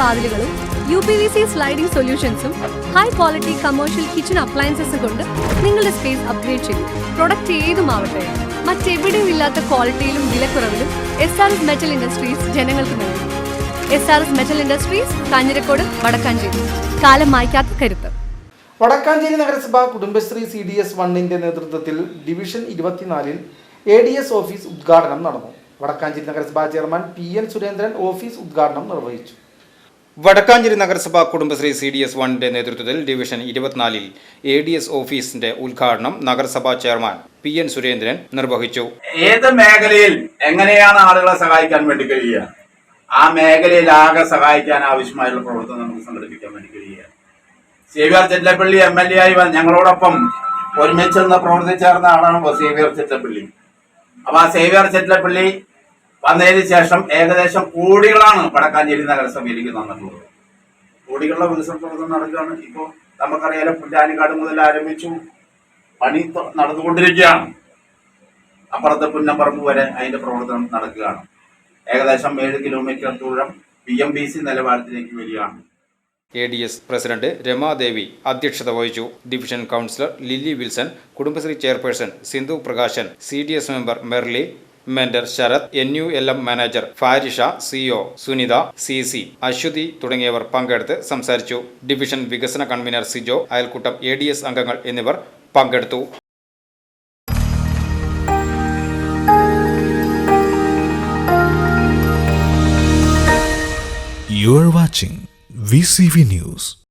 വാതിലുകളും U P V C sliding സൊല്യൂഷൻസും high quality commercial kitchen അപ്ലയൻസസും കൊണ്ട് നിങ്ങളുടെ സ്പേസ് അപ്ഗ്രേഡ് ചെയ്യും പ്രൊഡക്റ്റ് ഏതുമാവട്ടെ മറ്റെവിടെയും ഇല്ലാത്ത ക്വാളിറ്റിയിലും വിലക്കുറവിലും S R S metal industries ജനങ്ങൾക്ക് നൽകും. S R S metal industries Kanjirakode Vadakkanchery. കാലം മായ്ക്കാത്ത കരുത്ത്. വടക്കാഞ്ചേരി നഗരസഭ കുടുംബശ്രീ സി ഡി എസ് വണ്ണിന്റെ നേതൃത്വത്തിൽ ഡിവിഷൻ ഇരുപത്തിനാലിൽ എ ഡി എസ് ഓഫീസ് ഉദ്ഘാടനം നടന്നു. വടക്കാഞ്ചേരി നഗരസഭാ chairman P N Surendran office ഉദ്ഘാടനം നിർവഹിച്ചു. വടക്കാഞ്ചേരി നഗരസഭ കുടുംബശ്രീ സി ഡി എസ് വണ്ണിന്റെ നേതൃത്വത്തിൽ ഡിവിഷൻ ഇരുപത്തിനാലിൽ എ ഡി എസ് ഓഫീസിന്റെ ഉദ്ഘാടനം നഗരസഭാ ചെയർമാൻ പി എൻ സുരേന്ദ്രൻ നിർവഹിച്ചു. ഏത് മേഖലയിൽ എങ്ങനെയാണ് ആളുകളെ സഹായിക്കാൻ വേണ്ടി കഴിയുക? ആ മേഖലയിൽ ആകെ സഹായിക്കാൻ ആവശ്യമായുള്ള പ്രവർത്തനം നമുക്ക് സംഘടിപ്പിക്കാൻ വേണ്ടി കഴിയുക. Xavier Chettappally M L A ആയി ഞങ്ങളോടൊപ്പം ഒരുമിച്ച് നിന്ന് പ്രവർത്തിച്ചേർന്ന ആളാണ് സേവ്യർ ചെറ്റപ്പള്ളി. അപ്പൊ ആ സേവ്യർ ചെറ്റപ്പള്ളി വന്നതിന് ശേഷം ഏകദേശം കോടികളാണ് വടക്കാഞ്ചേരി നഗരസഭയിലേക്ക് തന്നിട്ടുള്ളത്. കോടികളുടെ വികസന പ്രവർത്തനം നടക്കുകയാണ്. ഇപ്പോൾ നമുക്കറിയാലോ പുല്ലാനിക്കാട് മുതൽ ആരംഭിച്ചു പണി നടന്നുകൊണ്ടിരിക്കുകയാണ്. അപ്പുറത്തെ പുന്നപ്പറമ്പ് വരെ അതിന്റെ പ്രവർത്തനം നടക്കുകയാണ്. ഏകദേശം ഏഴ് കിലോമീറ്റർ ദൂരം പി എം ബി സി നിലവാരത്തിലേക്ക് വരികയാണ്. A D S president Ramadevi അധ്യക്ഷത വഹിച്ചു. Division councillor Lilly Wilson Kudumbashree chairperson Sindhu Prakashan C D S member Merly mentor Sarath N U L M manager Farisha CO Sunitha C C Aswathy തുടങ്ങിയവർ പങ്കെടുത്ത് സംസാരിച്ചു division വികസന convener Sijo അയൽക്കൂട്ടം A D S അംഗങ്ങൾ എന്നിവർ പങ്കെടുത്തു You watching VCV News.